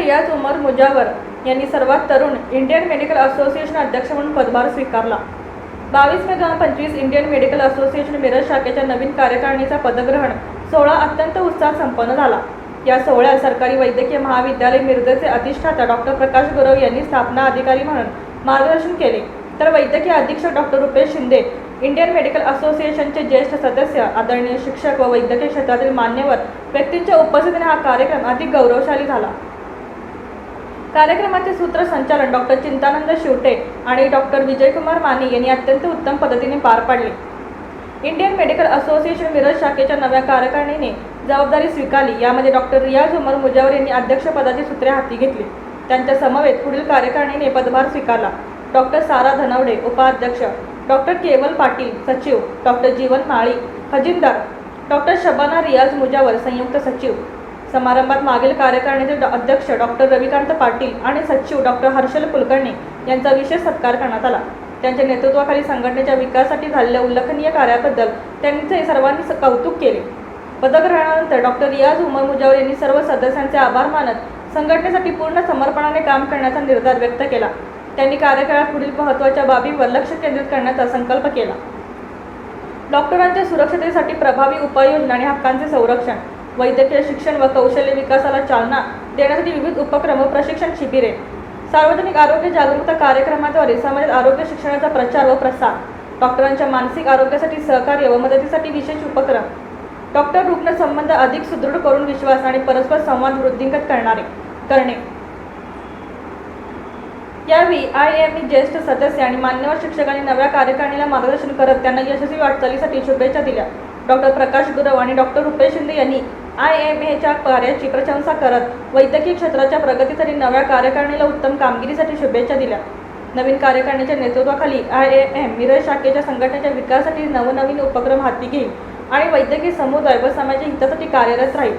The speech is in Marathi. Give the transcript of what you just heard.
रियाज उमर मुजावर यांनी सर्वात तरुण इंडियन मेडिकल असोसिएशन अध्यक्ष म्हणून पदभार स्वीकारला. बावीस मे दोन हजार पंचवीस इंडियन मेडिकल असोसिएशन मिरज शाखेच्या नवीन कार्यकारिणीचा पदग्रहण सोहळा अत्यंत उत्साहात संपन्न झाला. या सोहळ्यात सरकारी वैद्यकीय महाविद्यालय मिरजेचे अधिष्ठाता डॉक्टर प्रकाश गुरव यांनी स्थापना अधिकारी म्हणून मार्गदर्शन केले. तर वैद्यकीय अधीक्षक doctor Rupesh Shinde Indian medical असोसिएशनचे ज्येष्ठ सदस्य आदरणीय शिक्षक व वैद्यकीय क्षेत्रातील मान्यवर व्यक्तींच्या उपस्थितीने हा कार्यक्रम अधिक गौरवशाली झाला. कार्यक्रमाचे सूत्रसंचालन डॉक्टर चिंतानंद शिवटे आणि डॉक्टर विजयकुमार माने यांनी अत्यंत उत्तम पद्धतीने पार पाडले. इंडियन मेडिकल असोसिएशन मिरज शाखेच्या नव्या कार्यकारिणीने जबाबदारी स्वीकारली. यामध्ये डॉक्टर रियाज उमर मुजावर यांनी अध्यक्षपदाची सूत्रे हाती घेतली. त्यांच्या समवेत पुढील कार्यकारिणीने पदभार स्वीकारला. डॉक्टर सारा धनवडे उपाध्यक्ष. डॉक्टर केवल पाटील सचिव. डॉक्टर जीवन माळी खजिनदार. डॉक्टर शबाना रियाज मुजावर संयुक्त सचिव. समारंभात मागील कार्यकारिणीचे अध्यक्ष डॉक्टर रविकांत पाटील आणि सचिव डॉक्टर हर्षल कुलकर्णी यांचा विशेष सत्कार करण्यात आला. त्यांच्या नेतृत्वाखाली संघटनेच्या विकासासाठी झालेल्या उल्लेखनीय कार्याबद्दल त्यांचे सर्वांनी स- कौतुक केले. पदग्रहणानंतर डॉक्टर रियाज उमर मुजावर यांनी सर्व सदस्यांचे आभार मानत संघटनेसाठी पूर्ण समर्पणाने काम करण्याचा निर्धार व्यक्त केला. त्यांनी कार्यकाळात पुढील महत्त्वाच्या बाबीवर लक्ष केंद्रित करण्याचा संकल्प केला. डॉक्टरांच्या सुरक्षतेसाठी प्रभावी उपाययोजना आणि हक्कांचे संरक्षण वैद्यकीय शिक्षण व कौशल्य विकासाला चालना देण्यासाठी विविध उपक्रम व प्रशिक्षण शिबिरे. सार्वजनिक आरोग्य जागरूकता कार्यक्रमाद्वारे समाजात आरोग्य शिक्षणाचा प्रचार व प्रसार. डॉक्टरांच्या मानसिक आरोग्यासाठी सहकार्य व मदतीसाठी विशेष उपक्रम. डॉक्टर रुग्ण संबंध अधिक सुदृढ करून विश्वास आणि परस्पर संवाद वृद्धिंगत करणारे करणे. यावेळी आय एम ई ज्येष्ठ सदस्य आणि मान्यवर शिक्षकांनी नव्या कार्यकारिणीला मार्गदर्शन करत त्यांना यशस्वी वाटचालीसाठी शुभेच्छा दिल्या. डॉक्टर प्रकाश गुरव आणि डॉक्टर रुपेश शिंदे यांनी आय एम एच्या कार्याची प्रशंसा करत वैद्यकीय क्षेत्राच्या प्रगतीसाठी नव्या कार्यकारिणीला उत्तम कामगिरीसाठी शुभेच्छा दिल्या. नवीन कार्यकारिणीच्या नेतृत्वाखाली आय ए एम मिरज शाखेच्या संघटनेच्या विकासासाठी नवनवीन उपक्रम हाती घेईल आणि वैद्यकीय समुदाय व समाजाच्या हितासाठी कार्यरत राहील.